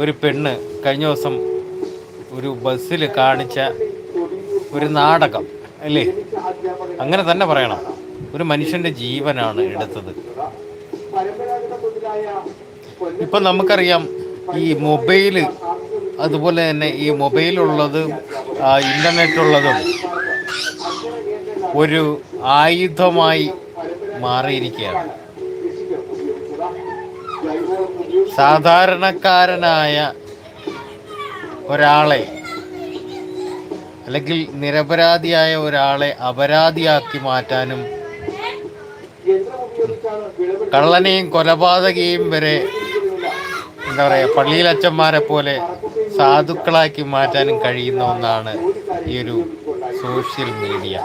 ഒരു പെണ്ണ് കഴിഞ്ഞ ദിവസം ഒരു ബസ്സിൽ കാണിച്ച ഒരു നാടകം അല്ലേ? അങ്ങനെ തന്നെ പറയണം. ഒരു മനുഷ്യന്റെ ജീവനാണ് എടുത്തത്. ഇപ്പം നമുക്കറിയാം ഈ മൊബൈൽ അതുപോലെ തന്നെ ഈ മൊബൈലുള്ളതും ഉള്ളതും ഒരു ആയുധമായി മാറിയിരിക്കുകയാണ്. സാധാരണക്കാരനായ ഒരാളെ അല്ലെങ്കിൽ നിരപരാധിയായ ഒരാളെ അപരാധിയാക്കി മാറ്റാനും കള്ളനെയും കൊലപാതകയും വരെ എന്താ പറയുക പള്ളിയിലച്ചന്മാരെ പോലെ സാധുക്കളാക്കി മാറ്റാനും കഴിയുന്ന ഒന്നാണ് ഈ ഒരു സോഷ്യൽ മീഡിയ.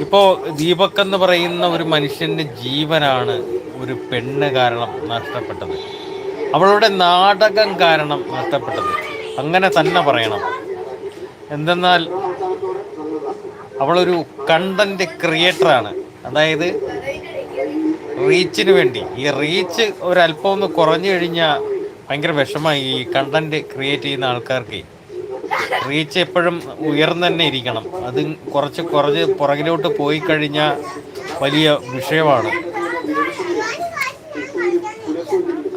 ഇപ്പോൾ ദീപക് എന്ന് പറയുന്ന ഒരു മനുഷ്യന്റെ ജീവനാണ് ഒരു പെണ്ണ് കാരണം നഷ്ടപ്പെട്ടത്. അവളുടെ നാടകം കാരണം നഷ്ടപ്പെട്ടത്. അങ്ങനെ തന്നെ പറയണം. എന്തെന്നാൽ അവളൊരു കണ്ടന്റ് ക്രിയേറ്ററാണ് അതായത് റീച്ചിന് വേണ്ടി. ഈ റീച്ച് ഒരല്പം ഒന്ന് കുറഞ്ഞു കഴിഞ്ഞാൽ ഭയങ്കര വിഷമമായി ഈ കണ്ടന്റ് ക്രിയേറ്റ് ചെയ്യുന്ന ആൾക്കാർക്ക്. റീച്ച് എപ്പോഴും ഉയർന്നു തന്നെ ഇരിക്കണം. അത് കുറച്ച് കുറച്ച് പുറകിലോട്ട് പോയി കഴിഞ്ഞാൽ വലിയ വിഷയമാണ്.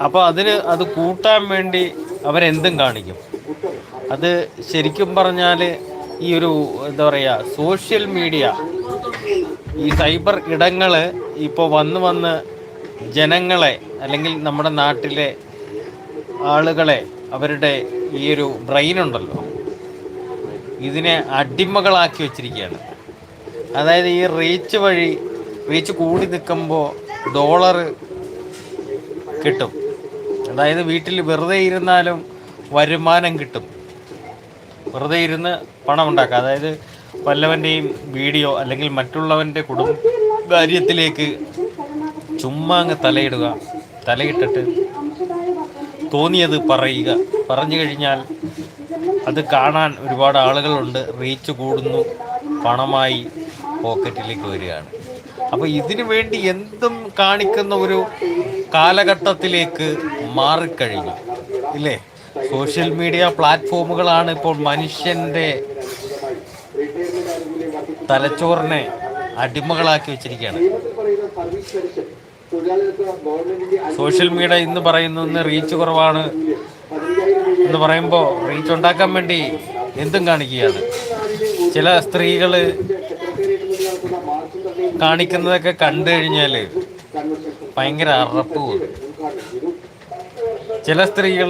അപ്പോൾ അതിന് അത് കൂട്ടാൻ വേണ്ടി അവരെന്തും കാണിക്കും. അത് ശരിക്കും പറഞ്ഞാൽ ഈ ഒരു എന്താ പറയുക സോഷ്യൽ മീഡിയ ഈ സൈബർ ഇടങ്ങൾ ഇപ്പോൾ വന്ന് വന്ന് ജനങ്ങളെ അല്ലെങ്കിൽ നമ്മുടെ നാട്ടിലെ ആളുകളെ അവരുടെ ഈ ഒരു ബ്രെയിൻ ഉണ്ടല്ലോ ഇതിനെ അടിമകളാക്കി വെച്ചിരിക്കുകയാണ്. അതായത് ഈ റീച്ച് വഴി റീച്ച് കൂടി നിൽക്കുമ്പോൾ ഡോളർ കിട്ടും. അതായത് വീട്ടിൽ വെറുതെ ഇരുന്നാലും വരുമാനം കിട്ടും. വെറുതെ ഇരുന്ന് പണം ഉണ്ടാക്കുക. അതായത് വല്ലവന്റെയും വീഡിയോ അല്ലെങ്കിൽ മറ്റുള്ളവന്റെ കുടുംബ കാര്യത്തിലേക്ക് ചുമ്മാ അങ്ങ് തലയിടുക. തലയിട്ടിട്ട് തോന്നിയത് പറയുക. പറഞ്ഞു കഴിഞ്ഞാൽ അത് കാണാൻ ഒരുപാട് ആളുകളുണ്ട്. റീച്ച് കൂടുന്നു. പണമായി പോക്കറ്റിലേക്ക് വരികയാണ്. അപ്പോൾ ഇതിനു വേണ്ടി എന്തും കാണിക്കുന്ന ഒരു കാലഘട്ടത്തിലേക്ക് മാറിക്കഴിഞ്ഞു. ഇല്ലേ? സോഷ്യൽ മീഡിയ പ്ലാറ്റ്ഫോമുകളാണ് ഇപ്പോൾ മനുഷ്യന്റെ തലച്ചോറിനെ അടിമകളാക്കി വെച്ചിരിക്കുകയാണ്. സോഷ്യൽ മീഡിയ ഇന്ന് പറയുന്ന റീച്ച് കുറവാണ് എന്ന് പറയുമ്പോൾ റീച്ച് ഉണ്ടാക്കാൻ വേണ്ടി എന്തും കാണിക്കുകയാണ്. ചില സ്ത്രീകൾ കാണിക്കുന്നതൊക്കെ കണ്ടു കഴിഞ്ഞാൽ ഭയങ്കര അറപ്പ് ചില സ്ത്രീകൾ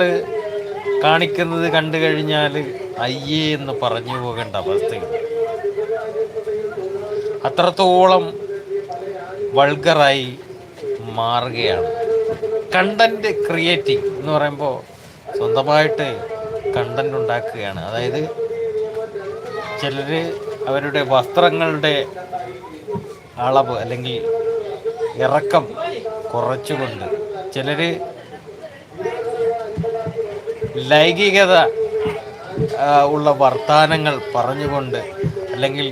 കാണിക്കുന്നത് കണ്ടു കഴിഞ്ഞാൽ അയ്യേ എന്ന് പറഞ്ഞു പോകേണ്ട അവസ്ഥയുണ്ട് അത്രത്തോളം വൾഗറായി മാറുകയാണ്. കണ്ടന്റ് ക്രിയേറ്റിംഗ് എന്ന് പറയുമ്പോൾ സ്വന്തമായിട്ട് കണ്ടന്റ് ഉണ്ടാക്കുകയാണ്. അതായത് ചിലർ അവരുടെ വസ്ത്രങ്ങളുടെ അളവ് അല്ലെങ്കിൽ ഇറക്കം കുറച്ചുകൊണ്ട് ചിലർ ലൈംഗികത ഉള്ള വർത്തമാനങ്ങൾ പറഞ്ഞുകൊണ്ട് അല്ലെങ്കിൽ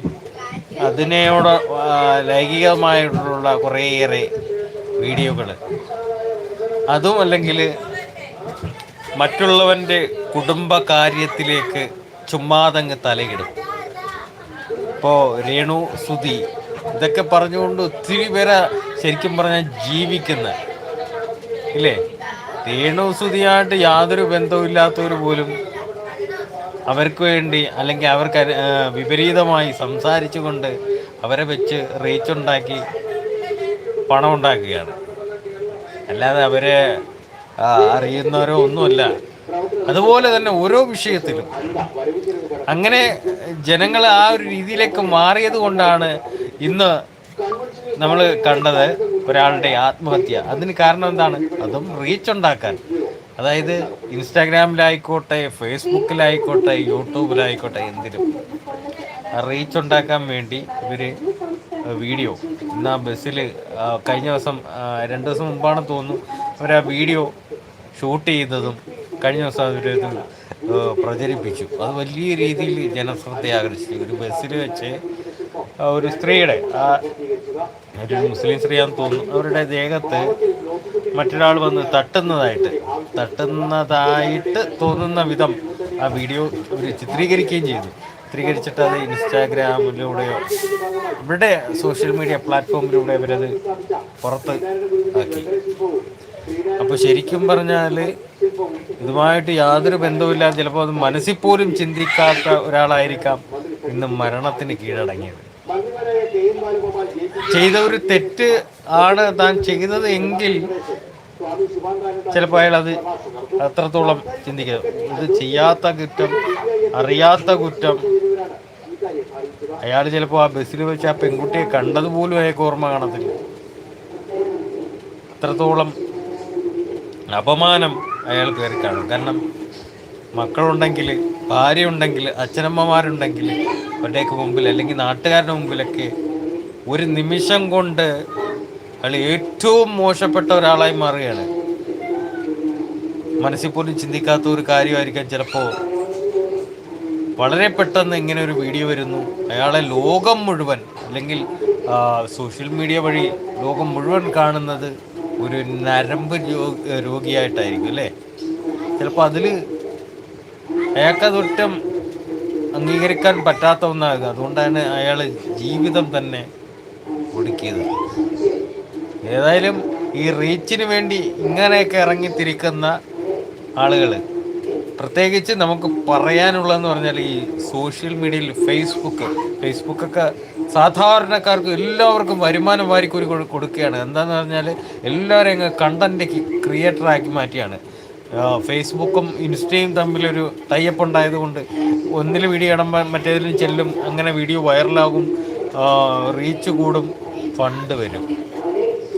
അതിനോട് ലൈംഗികമായിട്ടുള്ള കുറേയേറെ വീഡിയോകൾ. അതും അല്ലെങ്കിൽ മറ്റുള്ളവന്റെ കുടുംബകാര്യത്തിലേക്ക് ചുമ്മാതങ്ങ് തലയിടും. ഇപ്പോൾ രേണു സുധി ഇതൊക്കെ പറഞ്ഞുകൊണ്ട് ഒത്തിരി പേരെ ശരിക്കും പറഞ്ഞാൽ ജീവിക്കുന്ന ഇല്ലേ? രേണു സുധിയായിട്ട് യാതൊരു ബന്ധവുമില്ലാത്തവർ പോലും അവർക്ക് വേണ്ടി അല്ലെങ്കിൽ അവർക്ക് വിപരീതമായി സംസാരിച്ചുകൊണ്ട് അവരെ വെച്ച് റീച്ച് ഉണ്ടാക്കി പണം ഉണ്ടാക്കുകയാണ് അല്ലാതെ അവരെ അറിയുന്നവരോ ഒന്നുമല്ല. അതുപോലെ തന്നെ ഓരോ വിഷയത്തിലും അങ്ങനെ ജനങ്ങൾ ആ ഒരു രീതിയിലേക്ക് മാറിയത് കൊണ്ടാണ് ഇന്ന് നമ്മൾ കണ്ടത് ഒരാളുടെ ആത്മഹത്യ. അതിന് കാരണം എന്താണ്? അതും റീച്ച് ഉണ്ടാക്കാൻ. അതായത് ഇൻസ്റ്റാഗ്രാമിലായിക്കോട്ടെ ഫേസ്ബുക്കിലായിക്കോട്ടെ യൂട്യൂബിലായിക്കോട്ടെ എന്തിലും. റീച്ച് ഉണ്ടാക്കാൻ വേണ്ടി ഇവർ വീഡിയോ. ഇന്ന് ബസ്സിൽ കഴിഞ്ഞ ദിവസം രണ്ട് ദിവസം മുമ്പാണെന്ന് തോന്നുന്നു അവർ ആ വീഡിയോ ഷൂട്ട് ചെയ്തതും കഴിഞ്ഞ ദിവസം അവരത് പ്രചരിപ്പിച്ചു. അത് വലിയ രീതിയിൽ ജനശ്രദ്ധ ആകർഷിച്ചു. ഒരു ബസ്സിൽ വെച്ച് ഒരു സ്ത്രീയുടെ. ഒരു മുസ്ലിം സ്ത്രീയാന്ന് തോന്നുന്നു. അവരുടെ ദേഹത്ത് മറ്റൊരാൾ വന്ന് തട്ടുന്നതായിട്ട് തട്ടുന്നതായിട്ട് തോന്നുന്ന വിധം ആ വീഡിയോ അവർ ചിത്രീകരിക്കുകയും ചെയ്തു. ചിത്രീകരിച്ചിട്ട് അത് ഇൻസ്റ്റാഗ്രാമിലൂടെയോ അവരുടെ സോഷ്യൽ മീഡിയ പ്ലാറ്റ്ഫോമിലൂടെ അവരത് പുറത്ത് ആക്കി. അപ്പോൾ ശരിക്കും പറഞ്ഞാൽ ഇതുമായിട്ട് യാതൊരു ബന്ധവുമില്ലാതെ ചിലപ്പോൾ അത് മനസ്സിൽ പോലും ചിന്തിക്കാത്ത ഒരാളായിരിക്കാം ഇന്ന് മരണത്തിന് കീഴടങ്ങിയത്. ചെയ്ത ഒരു തെറ്റ് ആണ് താൻ ചെയ്തത് എങ്കിൽ ചിലപ്പോൾ അയാൾ അത് അത്രത്തോളം ചിന്തിക്കുക ഇത് ചെയ്യാത്ത കുറ്റം അറിയാത്ത കുറ്റം. അയാൾ ചിലപ്പോൾ ആ ബസ്സിൽ വെച്ച് ആ പെൺകുട്ടിയെ കണ്ടതുപോലും അയാൾക്ക് ഓർമ്മ കാണത്തില്ല. അത്രത്തോളം അപമാനം അയാൾ കയറി കാണും. കാരണം മക്കളുണ്ടെങ്കിൽ ഭാര്യ ഉണ്ടെങ്കിൽ അച്ഛനമ്മമാരുണ്ടെങ്കിൽ അവരുടെയൊക്കെ മുമ്പിൽ അല്ലെങ്കിൽ നാട്ടുകാരുടെ മുമ്പിലൊക്കെ ഒരു നിമിഷം കൊണ്ട് അയാൾ ഏറ്റവും മോശപ്പെട്ട ഒരാളായി മാറുകയാണ്. മനസ്സിൽ പോലും ചിന്തിക്കാത്ത ഒരു കാര്യമായിരിക്കാം ചിലപ്പോൾ. വളരെ പെട്ടെന്ന് ഇങ്ങനെ ഒരു വീഡിയോ വരുന്നു. അയാളെ ലോകം മുഴുവൻ അല്ലെങ്കിൽ സോഷ്യൽ മീഡിയ വഴി ലോകം മുഴുവൻ കാണുന്നത് ഒരു നരമ്പ് രോഗിയായിട്ടായിരിക്കും അല്ലേ? ചിലപ്പോൾ അതിൽ അയാൾക്കതൊട്ടും അംഗീകരിക്കാൻ പറ്റാത്ത ഒന്നാകുക അതുകൊണ്ടാണ് അയാൾ ജീവിതം തന്നെ ഒടുക്കിയത്. ഏതായാലും ഈ റീച്ചിന് വേണ്ടി ഇങ്ങനെയൊക്കെ ഇറങ്ങിത്തിരിക്കുന്ന ആളുകൾ പ്രത്യേകിച്ച് നമുക്ക് പറയാനുള്ളതെന്ന് പറഞ്ഞാൽ ഈ സോഷ്യൽ മീഡിയയിൽ ഫേസ്ബുക്ക് ഫേസ്ബുക്കൊക്കെ സാധാരണക്കാർക്ക് എല്ലാവർക്കും വരുമാനം വാരിക്കൊരു കൊടുക്കുകയാണ്. എന്താണെന്ന് പറഞ്ഞാൽ എല്ലാവരെയും അങ്ങ് ക്രിയേറ്ററാക്കി മാറ്റിയാണ്. ഫേസ്ബുക്കും ഇൻസ്റ്റയും തമ്മിലൊരു ടൈപ്പ് ഉണ്ടായതുകൊണ്ട് ഒന്നിൽ വീഡിയോ ഇടുമ്പോൾ മറ്റേതിലും ചെല്ലും അങ്ങനെ വീഡിയോ വൈറലാകും റീച്ച് കൂടും ഫണ്ട് വരും.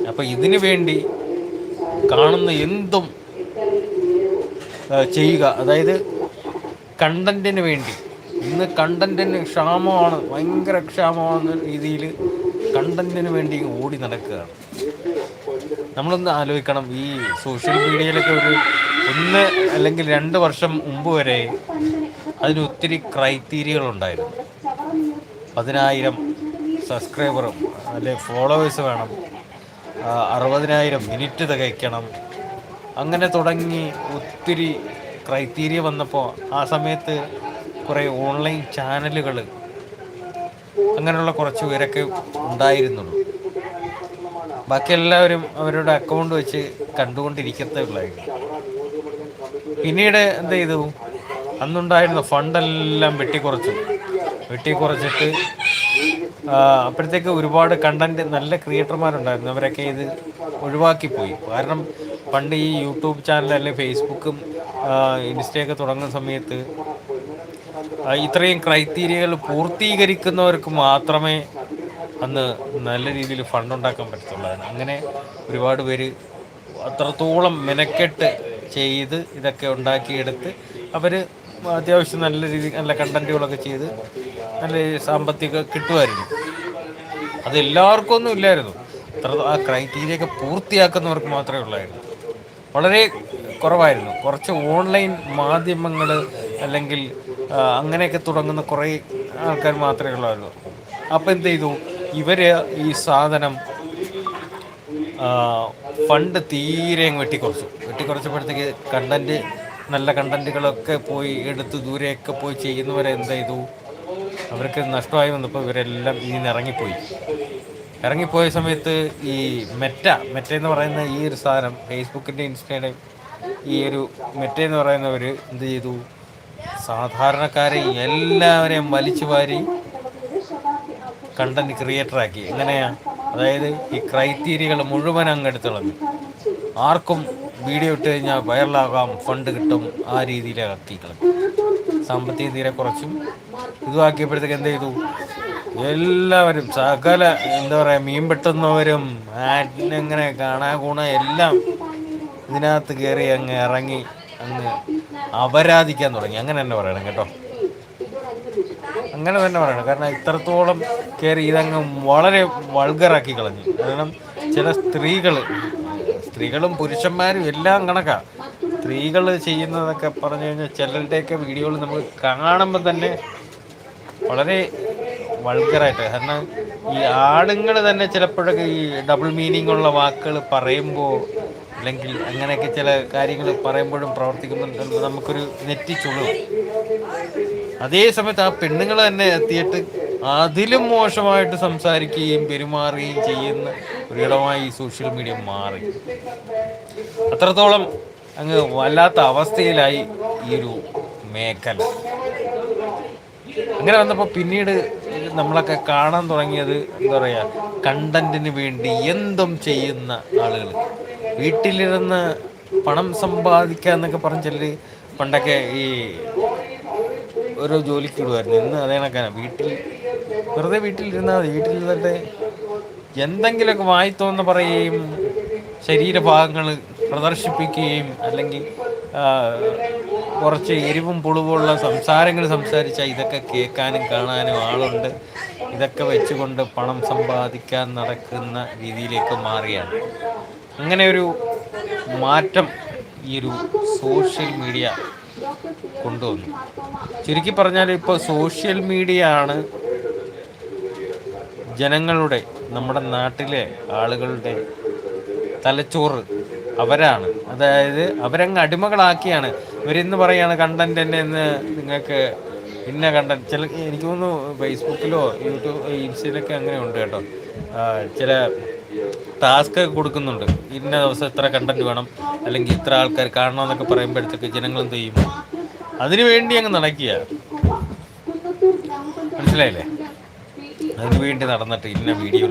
അപ്പോൾ ഇതിനു വേണ്ടി കാണുന്ന എന്തും ചെയ്യുക. അതായത് കണ്ടന്റിന് വേണ്ടി. ഇന്ന് കണ്ടന്റിന് ക്ഷാമമാണ് ഭയങ്കര ക്ഷാമമാണ് രീതിയിൽ കണ്ടന്റിന് വേണ്ടി ഓടി നടക്കുകയാണ്. നമ്മളൊന്ന് ആലോചിക്കണം ഈ സോഷ്യൽ മീഡിയയിലൊക്കെ ഒരു ഒന്ന് അല്ലെങ്കിൽ രണ്ട് വർഷം മുമ്പ് വരെ അതിന് ഒത്തിരി ക്രൈറ്റീരിയകൾ ഉണ്ടായിരുന്നു പതിനായിരം സബ്സ്ക്രൈബറും അല്ലെ ഫോളോവേഴ്സ് വേണം. അറുപതിനായിരം മിനിറ്റ് തികയ്ക്കണം. അങ്ങനെ തുടങ്ങി ഒത്തിരി ക്രൈറ്റീരിയ വന്നപ്പോൾ ആ സമയത്ത് കുറേ ഓൺലൈൻ ചാനലുകൾ അങ്ങനെയുള്ള കുറച്ച് പേരൊക്കെ ഉണ്ടായിരുന്നുള്ളൂ. ബാക്കി എല്ലാവരും അവരുടെ അക്കൗണ്ട് വെച്ച് കണ്ടുകൊണ്ടിരിക്കത്തേ ഉള്ളായിരുന്നു. പിന്നീട് എന്ത് ചെയ്തു? അന്നുണ്ടായിരുന്ന ഫണ്ടെല്ലാം വെട്ടിക്കുറച്ചു. വെട്ടിക്കുറച്ചിട്ട് അപ്പോഴത്തേക്ക് ഒരുപാട് കണ്ടന്റ് നല്ല ക്രിയേറ്റർമാരുണ്ടായിരുന്നു അവരൊക്കെ ഇത് ഒഴിവാക്കിപ്പോയി. കാരണം പണ്ട് ഈ യൂട്യൂബ് ചാനൽ അല്ലെങ്കിൽ ഫേസ്ബുക്കും ഇൻസ്റ്റയൊക്കെ തുടങ്ങുന്ന സമയത്ത് ഇത്രയും ക്രൈറ്റീരിയകൾ പൂർത്തീകരിക്കുന്നവർക്ക് മാത്രമേ അന്ന് നല്ല രീതിയിൽ ഫണ്ട് ഉണ്ടാക്കാൻ പറ്റത്തുള്ളതാണ് അങ്ങനെ ഒരുപാട് പേര് അത്രത്തോളം മെനക്കെട്ട് ചെയ്ത് ഇതൊക്കെ ഉണ്ടാക്കിയെടുത്ത് അവർ അത്യാവശ്യം നല്ല രീതി നല്ല കണ്ടന്റുകളൊക്കെ ചെയ്ത് നല്ല സാമ്പത്തിക കിട്ടുമായിരുന്നു. അത് എല്ലാവർക്കും ഒന്നും ഇല്ലായിരുന്നു. അത്ര ആ ക്രൈറ്റീരിയ ഒക്കെ പൂർത്തിയാക്കുന്നവർക്ക് മാത്രമേ ഉള്ളായിരുന്നു. വളരെ കുറവായിരുന്നു. കുറച്ച് ഓൺലൈൻ മാധ്യമങ്ങൾ അല്ലെങ്കിൽ അങ്ങനെയൊക്കെ തുടങ്ങുന്ന കുറേ ആൾക്കാർ മാത്രമേ ഉള്ളായിരുന്നു. അപ്പോൾ എന്ത് ചെയ്തു? ഇവർ ഈ സാധനം ഫണ്ട് തീരെ വെട്ടിക്കുറച്ചു. വെട്ടിക്കുറച്ചപ്പോഴത്തേക്ക് കണ്ടന്റ് നല്ല കണ്ടന്റുകളൊക്കെ പോയി എടുത്ത് ദൂരെയൊക്കെ പോയി ചെയ്യുന്നവരെ എന്ത് ചെയ്തു? അവർക്ക് നഷ്ടമായി വന്നപ്പോൾ ഇവരെല്ലാം ഇനി ഇറങ്ങിപ്പോയി. ഇറങ്ങിപ്പോയ സമയത്ത് ഈ മെറ്റ മെറ്റ എന്ന് പറയുന്ന ഈ ഒരു സാധനം ഫേസ്ബുക്കിന്റെ ഇൻസ്റ്റയുടെ ഈ ഒരു മെറ്റ എന്ന് പറയുന്നവർ എന്ത് ചെയ്തു? സാധാരണക്കാരെ എല്ലാവരെയും വലിച്ചു വാരി കണ്ടന്റ് ക്രിയേറ്ററാക്കി എങ്ങനെയാണ് അതായത് ഈ ക്രൈറ്റീരിയകൾ മുഴുവൻ അങ്ങ് എടുത്തുകളഞ്ഞു. ആർക്കും വീഡിയോ ഇട്ട് കഴിഞ്ഞാൽ വൈറലാകാം ഫണ്ട് കിട്ടും ആ രീതിയിലാണ് കളഞ്ഞു സാമ്പത്തിക തീരെ കുറച്ചും ഇതുമാക്കിയപ്പോഴത്തേക്ക് എന്ത് ചെയ്തു? എല്ലാവരും സകല എന്താ പറയുക മീൻ പെട്ടുന്നവരും ആറ്റിനെങ്ങനെ കാണാ കൂണ എല്ലാം ഇതിനകത്ത് കയറി അങ്ങ് ഇറങ്ങി അങ്ങ് അപരാധിക്കാൻ തുടങ്ങി. അങ്ങനെ തന്നെ പറയണം കേട്ടോ. അങ്ങനെ തന്നെ പറയണം. കാരണം ഇത്രത്തോളം കയറി ഇതങ്ങ് വളരെ വൾഗറാക്കി കളഞ്ഞു. കാരണം ചില സ്ത്രീകൾ സ്ത്രീകളും പുരുഷന്മാരും എല്ലാം കണക്കാണ് സ്ത്രീകൾ ചെയ്യുന്നതൊക്കെ പറഞ്ഞു കഴിഞ്ഞാൽ ചിലരുടെയൊക്കെ വീഡിയോകൾ നമ്മൾ കാണുമ്പോൾ തന്നെ വളരെ വൾഗറായിട്ട് കാരണം ഈ ആണുങ്ങൾ തന്നെ ചിലപ്പോഴൊക്കെ ഈ ഡബിൾ മീനിങ് ഉള്ള വാക്കുകൾ പറയുമ്പോൾ അല്ലെങ്കിൽ അങ്ങനെയൊക്കെ ചില കാര്യങ്ങൾ പറയുമ്പോഴും പ്രവർത്തിക്കുമ്പോഴും നമുക്കൊരു നെറ്റിച്ചുള്ളു. അതേ സമയത്ത് ആ പെണ്ണുങ്ങൾ തന്നെ എത്തിയിട്ട് അതിലും മോശമായിട്ട് സംസാരിക്കുകയും പെരുമാറുകയും ചെയ്യുന്ന ഒരിടമായി സോഷ്യൽ മീഡിയ മാറി. അത്രത്തോളം അങ്ങ് വല്ലാത്ത അവസ്ഥയിലായി ഈ ഒരു മേഖല. അങ്ങനെ വന്നപ്പോൾ പിന്നീട് നമ്മളൊക്കെ കാണാൻ തുടങ്ങിയത് എന്താ പറയുക കണ്ടന്റിന് വേണ്ടി എന്തും ചെയ്യുന്ന ആളുകൾ. വീട്ടിലിരുന്ന് പണം സമ്പാദിക്കുക എന്നൊക്കെ പറഞ്ഞാൽ പണ്ടൊക്കെ ഈ ഓരോ ജോലിക്ക് വിടുമായിരുന്നു ഇന്ന് അതേ കണക്കാണ് വീട്ടിൽ വെറുതെ വീട്ടിലിരുന്നാൽ മതി. വീട്ടിലിരുന്നിട്ട് എന്തെങ്കിലുമൊക്കെ വായി തോന്നുന്ന പറയുകയും ശരീരഭാഗങ്ങൾ പ്രദർശിപ്പിക്കുകയും അല്ലെങ്കിൽ കുറച്ച് എരിവും പുളിവുമുള്ള സംസാരങ്ങൾ സംസാരിച്ചാൽ ഇതൊക്കെ കേൾക്കാനും കാണാനും ആളുണ്ട്. ഇതൊക്കെ വെച്ചുകൊണ്ട് പണം സമ്പാദിക്കാൻ നടക്കുന്ന രീതിയിലേക്ക് മാറിയാണ് അങ്ങനെ ഒരു മാറ്റം ഈ ഒരു സോഷ്യൽ മീഡിയ കൊണ്ടുവന്നു. ചുരുക്കി പറഞ്ഞാൽ ഇപ്പോൾ സോഷ്യൽ മീഡിയ ആണ് ജനങ്ങളുടെ നമ്മുടെ നാട്ടിലെ ആളുകളുടെ തലച്ചോറ് അവരാണ്. അതായത് അവരങ്ങ് അടിമകളാക്കിയാണ്. ഇവരിന്ന് പറയാണ് കണ്ടന്റ് തന്നെ എന്ന് നിങ്ങൾക്ക് ഇന്ന കണ്ടന്റ്. ചില എനിക്ക് തോന്നുന്നു ഫേസ്ബുക്കിലോ യൂട്യൂബ് ഇൻസ്റ്റയിലൊക്കെ അങ്ങനെ ഉണ്ട് കേട്ടോ. ചില ടാസ്ക് കൊടുക്കുന്നുണ്ട്. ഇന്ന ദിവസം ഇത്ര കണ്ടന്റ് വേണം അല്ലെങ്കിൽ ഇത്ര ആൾക്കാർ കാണണമെന്നൊക്കെ പറയുമ്പോഴത്തേക്ക് ജനങ്ങൾ എന്ത് ചെയ്യും? അതിനു വേണ്ടി അങ്ങ് നടക്കുക മനസ്സിലായില്ലേ? അതിനു നടന്നിട്ട് ഇന്ന വീഡിയോ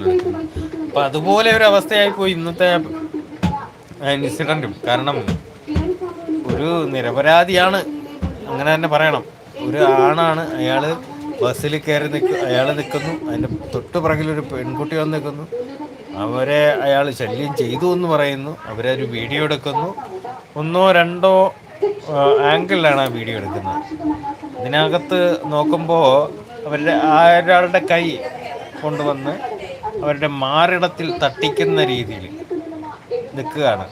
അപ്പൊ അതുപോലെ ഒരു അവസ്ഥയായി പോയി ഇന്നത്തെ ഇൻസിഡന്റും കാരണം ഒരു നിരപരാധിയാണ്. അങ്ങനെ തന്നെ പറയണം. ഒരു ആണാണ് അയാൾ ബസ്സിൽ കയറി നിൽക്ക അയാൾ നിൽക്കുന്നു അതിന്റെ തൊട്ട് പിറകിലൊരു പെൺകുട്ടി വന്ന് നിൽക്കുന്നു അവരെ അയാൾ ശല്യം ചെയ്തു എന്ന് പറയുന്നു. അവരെ ഒരു വീഡിയോ എടുക്കുന്നു. ഒന്നോ രണ്ടോ ആംഗിളിലാണ് ആ വീഡിയോ എടുക്കുന്നത്. ഇതിനകത്ത് നോക്കുമ്പോൾ അവരുടെ ഒരാളുടെ കൈ കൊണ്ടുവന്ന് അവരുടെ മാറിടത്തിൽ തട്ടിക്കുന്ന രീതിയിൽ നിൽക്കുകയാണ്.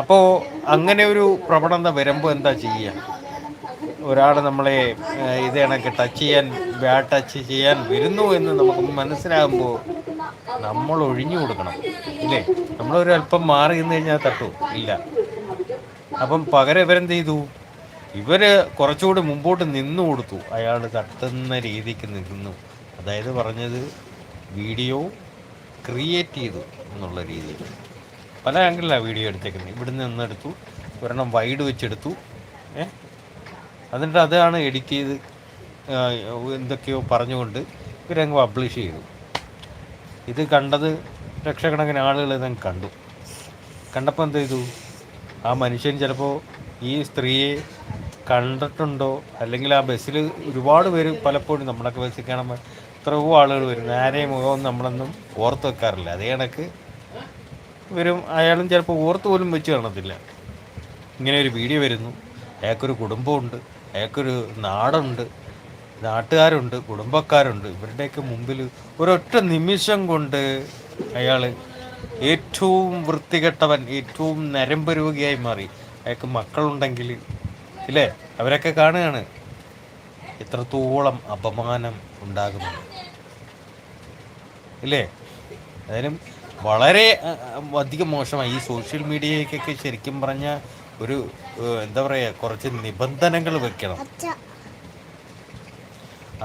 അപ്പോൾ അങ്ങനെ ഒരു പ്രവണത വരുമ്പോൾ എന്താ ചെയ്യുക ഒരാൾ നമ്മളെ ഇത് കണക്ക് ടച്ച് ചെയ്യാൻ ബാഡ് ടച്ച് ചെയ്യാൻ വരുന്നു എന്ന് നമുക്ക് മനസ്സിലാകുമ്പോൾ നമ്മൾ ഒഴിഞ്ഞു കൊടുക്കണം ഇല്ലേ? നമ്മളൊരു അല്പം മാറി നിന്ന് കഴിഞ്ഞാൽ തട്ടു ഇല്ല. അപ്പം പകരം ഇവരെന്ത് ചെയ്തു? ഇവർ കുറച്ചുകൂടി മുമ്പോട്ട് നിന്നു കൊടുത്തു. അയാൾ തട്ടുന്ന രീതിക്ക് നിന്നു. അതായത് പറഞ്ഞത് വീഡിയോ ക്രിയേറ്റ് ചെയ്തു എന്നുള്ള രീതിയിൽ. പല ആംഗിളിലാണ് വീഡിയോ എടുത്തേക്കുന്നത്. ഇവിടുന്ന് നിന്നെടുത്തു ഒരെണ്ണം വൈഡ് വെച്ചെടുത്തു. ഏ? എന്നിട്ട് അതാണ് എഡിറ്റ് ചെയ്ത് എന്തൊക്കെയോ പറഞ്ഞുകൊണ്ട് ഇവരങ്ങ് പബ്ലിഷ് ചെയ്തു. ഇത് കണ്ടത് ലക്ഷക്കണക്കിന് ആളുകൾ ഇതങ്ങ് കണ്ടു. കണ്ടപ്പോൾ എന്ത് ചെയ്തു? ആ മനുഷ്യൻ ചിലപ്പോൾ ഈ സ്ത്രീയെ കണ്ടിട്ടുണ്ടോ? അല്ലെങ്കിൽ ആ ബസ്സിൽ ഒരുപാട് പേര് പലപ്പോഴും നമ്മളൊക്കെ ബസ്സിൽ കാണുമ്പോൾ എത്രയോ ആളുകൾ വരും. ആരെയും മുഖമൊന്നും നമ്മളൊന്നും ഓർത്ത് വെക്കാറില്ല. അതേ കണക്ക് ഇവരും അയാളും ചിലപ്പോൾ ഓർത്ത് പോലും വെച്ച് കാണത്തില്ല. ഇങ്ങനെ ഒരു വീഡിയോ വരുന്നു. അയാൾക്കൊരു കുടുംബമുണ്ട്. അയാൾക്കൊരു നാടുണ്ട്. നാട്ടുകാരുണ്ട്. കുടുംബക്കാരുണ്ട്. ഇവരുടെയൊക്കെ മുമ്പിൽ ഒരൊറ്റ നിമിഷം കൊണ്ട് അയാൾ ഏറ്റവും വൃത്തികെട്ടവൻ ഏറ്റവും നരമ്പ രോഗിയായി മാറി. അയാൾക്ക് മക്കളുണ്ടെങ്കിൽ ഇല്ലേ? അവരൊക്കെ കാണുകയാണ്. എത്രത്തോളം അപമാനം ഉണ്ടാകുന്നുണ്ട് ഇല്ലേ? അതിനും വളരെ അധികം മോശമായി. ഈ സോഷ്യൽ മീഡിയയ്ക്കൊക്കെ ശരിക്കും പറഞ്ഞ ഒരു എന്താ പറയുക കുറച്ച് നിബന്ധനകൾ വെക്കണം.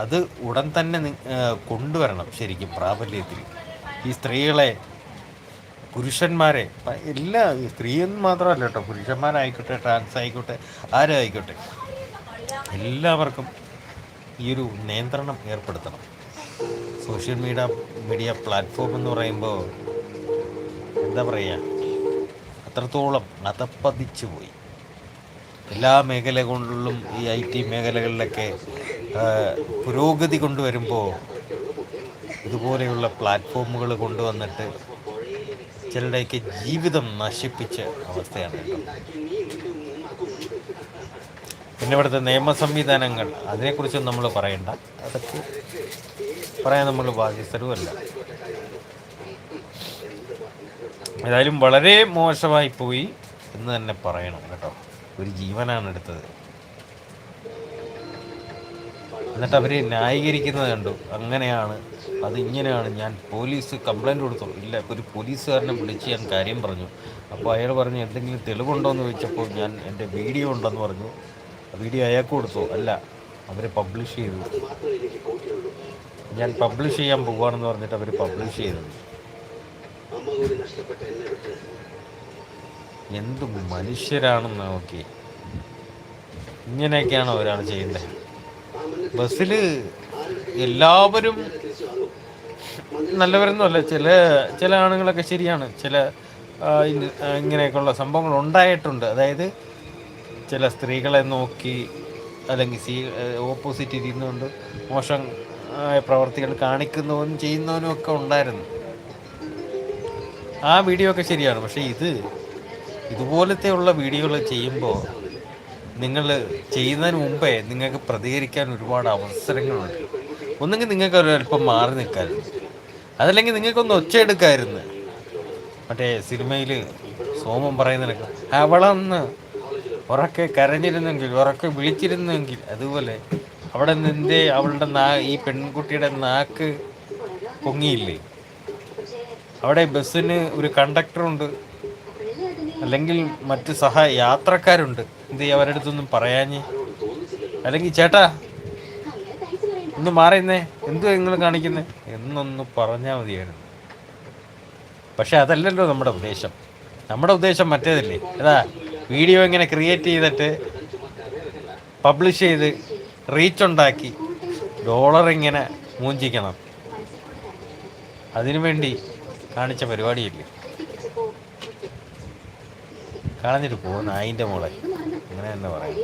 അത് ഉടൻ തന്നെ കൊണ്ടുവരണം ശരിക്കും പ്രാബല്യത്തിൽ. ഈ സ്ത്രീകളെ പുരുഷന്മാരെ. എല്ലാ സ്ത്രീ സ്ത്രീയെന്ന് മാത്രമല്ല കേട്ടോ പുരുഷന്മാരായിക്കോട്ടെ ട്രാൻസ് ആയിക്കോട്ടെ ആരായിക്കോട്ടെ. എല്ലാവർക്കും ഈ ഒരു നിയന്ത്രണം ഏർപ്പെടുത്തണം. സോഷ്യൽ മീഡിയ മീഡിയ പ്ലാറ്റ്ഫോം എന്ന് പറയുമ്പോൾ എന്താ പറയുക അത്രത്തോളം അതപ്പതിച്ചു പോയി. എല്ലാ മേഖലകളിലും ഈ ഐ ടി മേഖലകളിലൊക്കെ പുരോഗതി കൊണ്ടുവരുമ്പോൾ ഇതുപോലെയുള്ള പ്ലാറ്റ്ഫോമുകൾ കൊണ്ടുവന്നിട്ട് ചിലരുടെയൊക്കെ ജീവിതം നശിപ്പിച്ച അവസ്ഥയാണ് പിന്നെ ഇവിടുത്തെ നിയമ സംവിധാനങ്ങൾ അതിനെക്കുറിച്ചും നമ്മൾ പറയണ്ട. അതൊക്കെ പറയാൻ നമ്മൾ ബാധ്യസ്ഥരുമല്ല. ഏതായാലും വളരെ മോശമായി പോയി എന്ന് തന്നെ പറയണം കേട്ടോ. ഒരു ജീവനാണ് എടുത്തത്. എന്നിട്ട് അവർ ന്യായീകരിക്കുന്നത് കണ്ടു. അങ്ങനെയാണ്. അത് ഇങ്ങനെയാണ് ഞാൻ പോലീസ് കംപ്ലൈന്റ് കൊടുത്തു. ഇല്ല ഒരു പോലീസുകാരനെ വിളിച്ച് ഞാൻ കാര്യം പറഞ്ഞു. അപ്പോൾ അയാൾ പറഞ്ഞു എന്തെങ്കിലും തെളിവുണ്ടോ? എന്ന് ചോദിച്ചപ്പോൾ ഞാൻ എന്റെ വീഡിയോ ഉണ്ടെന്ന് പറഞ്ഞു. വീഡിയോ അയാൾക്ക് കൊടുത്തു. അല്ല അവർ പബ്ലിഷ് ചെയ്തു. ഞാൻ പബ്ലിഷ് ചെയ്യാൻ പോവാണെന്ന് പറഞ്ഞിട്ട് അവർ പബ്ലിഷ് ചെയ്തു. എന്ത് മനുഷ്യരാണെന്ന് നോക്കി. ഇങ്ങനെയൊക്കെയാണ് ഒരാൾ ചെയ്യേണ്ടത്. ബസ്സിൽ എല്ലാവരും നല്ലവരൊന്നുമല്ല. ചില ചില ആണുങ്ങളൊക്കെ ശരിയാണ്. ചില ഇങ്ങനെയൊക്കെയുള്ള സംഭവങ്ങൾ ഉണ്ടായിട്ടുണ്ട്. അതായത് ചില സ്ത്രീകളെ നോക്കി അല്ലെങ്കിൽ സീ ഓപ്പോസിറ്റ് ഇരുന്നുകൊണ്ട് മോശം പ്രവർത്തികൾ കാണിക്കുന്നവനും ചെയ്യുന്നവനും ഒക്കെ ഉണ്ടായിരുന്നു. ആ വീഡിയോ ഒക്കെ ശരിയാണ്. പക്ഷേ ഇത് ഇതുപോലത്തെയുള്ള വീഡിയോകൾ ചെയ്യുമ്പോൾ നിങ്ങൾ ചെയ്യുന്നതിന് മുമ്പേ നിങ്ങൾക്ക് പ്രതികരിക്കാൻ ഒരുപാട് അവസരങ്ങളുണ്ട്. ഒന്നെങ്കിൽ നിങ്ങൾക്ക് അല്പം മാറി നിൽക്കാമായിരുന്നു അതല്ലെങ്കിൽ നിങ്ങൾക്കൊന്ന് ഒച്ചയെടുക്കാമായിരുന്നു മറ്റേ സിനിമയിൽ സോമം പറയുന്നില്ല അവളന്ന് ഉറക്കെ കരഞ്ഞിരുന്നെങ്കിൽ ഉറക്കെ വിളിച്ചിരുന്നെങ്കിൽ അതുപോലെ അവിടെ നിന്റെ അവളുടെ നാ ഈ പെൺകുട്ടിയുടെ നാക്ക് പൊങ്ങിയില്ലേ? അവിടെ ബസ്സിന് ഒരു കണ്ടക്ടറുണ്ട്. അല്ലെങ്കിൽ മറ്റ് സഹ യാത്രക്കാരുണ്ട്. എന്ത് ചെയ്യാ? അവരുടെ അടുത്തൊന്നും പറയാഞ്ഞ്. അല്ലെങ്കിൽ ചേട്ടാ ഒന്ന് മാറിയുന്നേ എന്തുവാ നിങ്ങൾ കാണിക്കുന്നേ? എന്നൊന്ന് പറഞ്ഞാൽ മതിയായിരുന്നു. പക്ഷെ അതല്ലല്ലോ നമ്മുടെ ഉദ്ദേശം. നമ്മുടെ ഉദ്ദേശം മറ്റേതല്ലേ. അതാ വീഡിയോ ഇങ്ങനെ ക്രിയേറ്റ് ചെയ്തിട്ട് പബ്ലിഷ് ചെയ്ത് റീച്ച് ഉണ്ടാക്കി ഡോളർ ഇങ്ങനെ മൂഞ്ചിക്കണം. അതിനുവേണ്ടി കാണിച്ച പരിപാടിയില്ലേ. കളഞ്ഞിട്ട് പോകുന്ന അതിന്റെ മോളെ. അങ്ങനെ തന്നെ പറയാം.